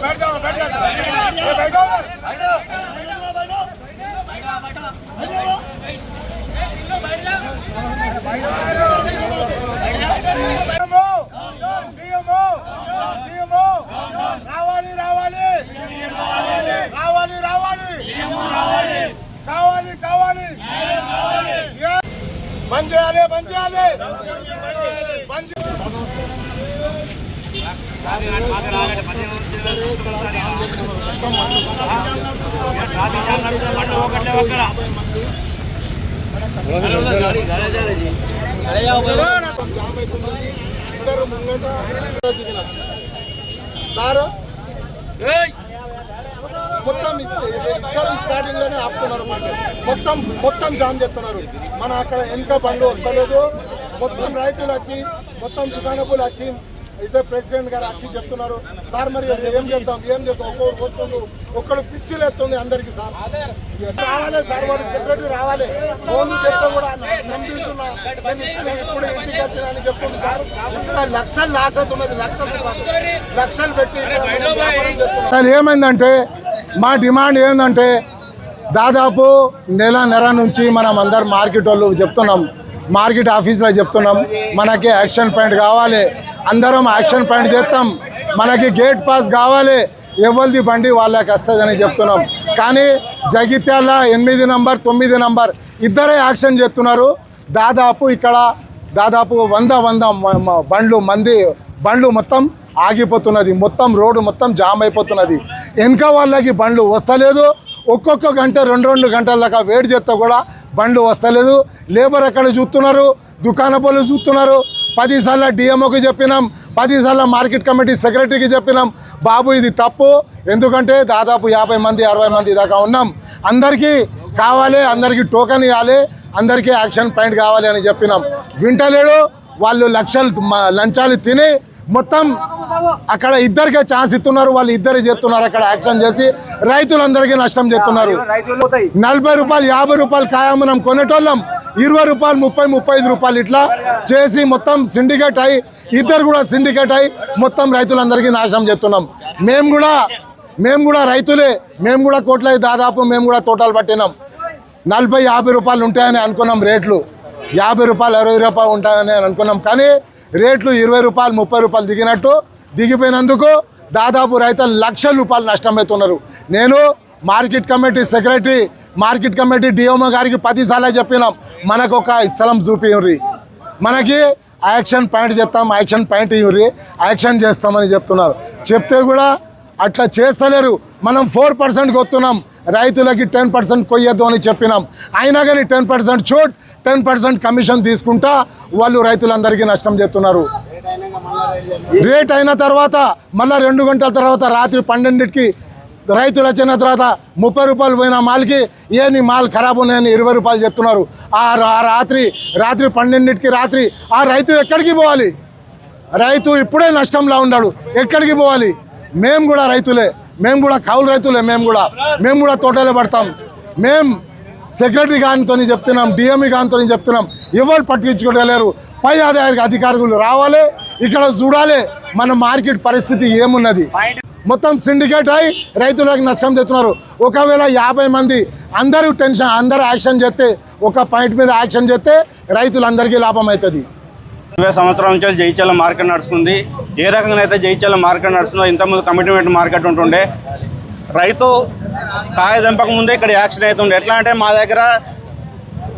बैठ जाओ बैठ जाओ बैठो बैठो बैठो बैठो बैठो బంద్ చేయాలి బంద్ చేయాలి. బంద్ చే- ఇద్దరు ముంగట దిగినాం. సారు మొత్తం ఇస్తే- ఇద్దరు స్టార్టింగ్లోనే ఆపుతున్నారు మొత్తం మొత్తం జామ్ చేస్తున్నారు. మన అక్కడ ఎంత బండ్లు వస్తలేదు. మొత్తం రైతులు వచ్చి మొత్తం దుకాణపులు వచ్చి ఇదే ప్రెసిడెంట్ గారు వచ్చి చెప్తున్నారు. సార్ మరి ఏం చేద్దాం? ఏం చేద్దాం? ఒక్కొక్కరు కొడుతుండు ఒక్కడు పిచ్చిలు ఎత్తుంది అందరికి సార్. రావాలి సార్ వాడు సెక్రటరీ రావాలి. ఫోన్ చెప్తే కూడా నమ్ముతున్నా. ఇప్పుడు ఇంటికి వచ్చిన అని చెప్తుంది సార్. ఇంకా లక్షలు లాస్ అవుతున్నది లక్షలు లక్షలు పెట్టి ఏమైందంటే మా డిమాండ్ ఏంటంటే దాదాపు నెల నెల నుంచి మనం అందరు మార్కెట్ వాళ్ళు చెప్తున్నాం మార్కెట్ ఆఫీస్లో చెప్తున్నాం మనకి యాక్షన్ పాయింట్ కావాలి అందరం యాక్షన్ పాయింట్ చేస్తాం మనకి గేట్ పాస్ కావాలి ఎవరిది బండి వాళ్ళకి వస్తుందని చెప్తున్నాం. కానీ జగిత్యాల ఎనిమిది నంబర్ తొమ్మిది నంబర్ ఇద్దరే యాక్షన్ చేస్తున్నారు. దాదాపు ఇక్కడ దాదాపు వంద వంద బండ్లు మంది బండ్లు మొత్తం ఆగిపోతున్నది మొత్తం రోడ్డు మొత్తం జామ్ అయిపోతున్నది. వెనక వాళ్ళకి బండ్లు వస్తలేదు. ఒక్కొక్క గంట రెండు రెండు గంటల దాకా వెయిట్ చేస్తే కూడా బండ్లు వస్తలేదు. లేబర్ ఎక్కడ చూస్తున్నారు? దుకాణ పనులు చూస్తున్నారు. పదిసార్లు డిఎంఓకి చెప్పినాం. పదిసార్లు మార్కెట్ కమిటీ సెక్రటరీకి చెప్పినాం. బాబు ఇది తప్పు. ఎందుకంటే దాదాపు యాభై మంది అరవై మంది దాకా ఉన్నాం. అందరికీ కావాలి అందరికీ టోకెన్ ఇవ్వాలి అందరికీ యాక్షన్ పాయింట్ కావాలి అని చెప్పినాం. వింటలేడు. వాళ్ళు లక్షలు లంచాలు తిని మొత్తం అక్కడ ఇద్దరికే ఛాన్స్ ఇస్తున్నారు వాళ్ళు ఇద్దరు చేస్తున్నారు అక్కడ యాక్షన్ చేసి రైతులందరికీ నష్టం చేస్తున్నారు. నలభై రూపాయలు యాభై రూపాయలు ఖాయం మనం కొనేటోళ్ళం. ఇరవై రూపాయలు ముప్పై ముప్పై ఐదు రూపాయలు ఇట్లా చేసి మొత్తం సిండికేట్ అయి ఇద్దరు కూడా సిండికేట్ అయి మొత్తం రైతులందరికీ నాశనం చేస్తున్నాం. మేము కూడా మేము కూడా రైతులే మేము కూడా కోట్ల దాదాపు మేము కూడా తోటలు పట్టినాం. నలభై యాభై రూపాయలు ఉంటాయని అనుకున్నాం రేట్లు. యాభై రూపాయలు అరవై రూపాయలు ఉంటాయని అనుకున్నాం. కానీ రేట్లు ఇరవై రూపాయలు ముప్పై రూపాయలు దిగినట్టు దిగిపోయినందుకు దాదాపు రైతులు లక్షల రూపాయలు నష్టమవుతున్నారు నేను market committee secretary market committee DMO గారికి పదిసార్లు చెప్పినాం. మనకు ఒక స్థలం చూపియ్రి మనకి యాక్షన్ పాయింట్ చేస్తాం యాక్షన్ పాయింట్ ఇవ్వరి యాక్షన్ చేస్తామని చెప్తున్నారు. చెప్తే కూడా అట్లా చేస్తలేరు. మనం ఫోర్ పర్సెంట్ వస్తున్నాం. రైతులకి టెన్ పర్సెంట్ కొయ్యద్దు అని చెప్పినాం. అయినా కానీ టెన్ పర్సెంట్ చోట్ టెన్ పర్సెంట్ కమిషన్ తీసుకుంటా వాళ్ళు రైతులందరికీ నష్టం చేస్తున్నారు. రేట్ అయిన తర్వాత మళ్ళీ రెండు గంటల తర్వాత రాత్రి పన్నెండింటికి రైతులు వచ్చిన తర్వాత ముప్పై రూపాయలు పోయిన మాల్కి ఏ మాల్ ఖరాబ్ ఉన్నాయని ఇరవై రూపాయలు చెప్తున్నారు. ఆ రాత్రి రాత్రి పన్నెండింటికి రాత్రి ఆ రైతు ఎక్కడికి పోవాలి? రైతు ఇప్పుడే నష్టంలో ఉన్నాడు. ఎక్కడికి పోవాలి? మేము కూడా రైతులే. మేము కూడా కౌలు రైతులే మేము కూడా. మేము కూడా తోటలో పడతాం. మేము సెక్రటరీ గానితో చెప్తున్నాం డిఎంఈ గానితో చెప్తున్నాం. ఎవరు పట్టించుకోలేరు. పై అధికారులు రావాలి. ఇక్కడ చూడాలి మన మార్కెట్ పరిస్థితి ఏమున్నది. మొత్తం సిండికేట్ అయి రైతులకు నష్టం చేస్తున్నారు ఒకవేళ యాభై మంది అందరూ టెన్షన్ అందరూ యాక్షన్ చేస్తే ఒక పాయింట్ మీద యాక్షన్ చేస్తే రైతులందరికీ లాభం అవుతుంది. ఇరవై సంవత్సరాల నుంచి జైచల్ల మార్కెట్ నడుస్తుంది. ఏ రకంగా అయితే జైచల్ల మార్కెట్ నడుస్తుందో ఇంతకుముందు కమిట్మెంట్ మార్కెట్ ఉంటుండే. రైతు కాయ దింపక ముందే ఇక్కడ యాక్షన్ అవుతుండే. ఎట్లా అంటే మా దగ్గర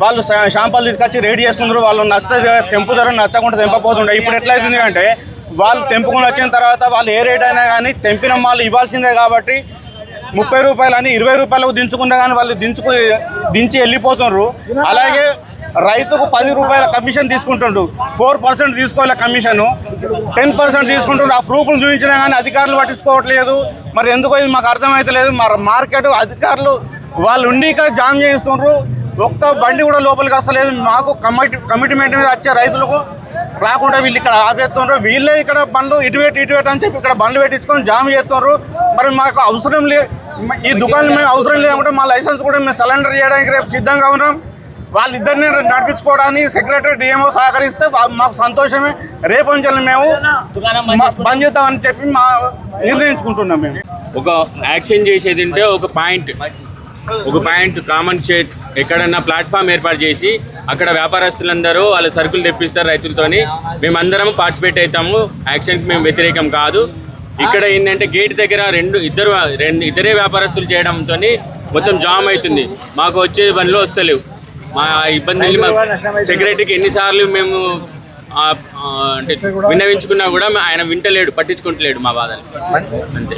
వాళ్ళు షాంపాలు తీసుకొచ్చి రెడీ చేసుకుంటారు వాళ్ళు నచ్చితే తెంపుతారు నచ్చకుండా తెంపపోతుండే ఇప్పుడు ఎట్లా అవుతుంది అంటే వాళ్ళు తెంపుకొని వచ్చిన తర్వాత వాళ్ళు ఏ రేట్ అయినా కానీ తెంపిన వాళ్ళు ఇవ్వాల్సిందే కాబట్టి ముప్పై రూపాయలు అని ఇరవై రూపాయలకు దించుకున్నా కానీ వాళ్ళు దించుకు దించి వెళ్ళిపోతున్నారు అలాగే రైతుకు పది రూపాయల కమిషన్ తీసుకుంటుండ్రు. ఫోర్ పర్సెంట్ తీసుకోవాలి కమిషన్. టెన్ పర్సెంట్ తీసుకుంటుండ్రు. ఆ ప్రూఫ్లు చూపించినా కానీ అధికారులు పట్టించుకోవట్లేదు. మరి ఎందుకో ఇది మాకు అర్థమవుతలేదు మరి మార్కెట్ అధికారులు వాళ్ళు ఉండి జామ్ చేయిస్తుండ్రు. ఒక్క బండి కూడా లోపలికి వస్తలేదు మాకు కమిటీ కమిట్మెంట్ మీద వచ్చే రైతులకు రాకుండా వీళ్ళు ఇక్కడ ఆపేస్తున్నారు వీళ్ళే ఇక్కడ బండ్లు ఇటువేట్ ఇటువేట్ అని చెప్పి ఇక్కడ బండ్లు పెట్టించుకొని జామ్ చేస్తున్నారు మరి మాకు అవసరం లే ఈ దుకాణం మేము అవసరం లేకుంటే మా లైసెన్స్ కూడా మేము సరెండర్ చేయడానికి రేపు సిద్ధంగా ఉన్నాం. వాళ్ళిద్దరిని నడిపించుకోవడానికి సెక్రటరీ డిఎంఓ సహకరిస్తే మాకు సంతోషమే. రేపు నుంచి మేము బంద్ చేద్దామని చెప్పి మా నిర్ణయించుకుంటున్నాం మేము. ఒక యాక్షన్ చేసేది అంటే ఒక పాయింట్. ఒక పాయింట్ కామన్ షేట్ ఎక్కడన్నా ప్లాట్ఫామ్ ఏర్పాటు చేసి అక్కడ వ్యాపారస్తులందరూ వాళ్ళ సరుకులు తెప్పిస్తారు రైతులతోని. మేమందరం పార్టిసిపేట్ అవుతాము. యాక్షన్కి మేము వ్యతిరేకం కాదు. ఇక్కడ ఏంటంటే గేట్ దగ్గర రెండు ఇద్దరు రెండు ఇద్దరే వ్యాపారస్తులు చేయడంతో మొత్తం జామ్ అవుతుంది. మాకు వచ్చే బండ్లు వస్తలేవు. మా ఇబ్బందులు మా సెక్రటరీకి ఎన్నిసార్లు మేము అంటే విన్నవించుకున్నా కూడా ఆయన వింటలేడు పట్టించుకుంటలేడు మా బాధలు. అంతే.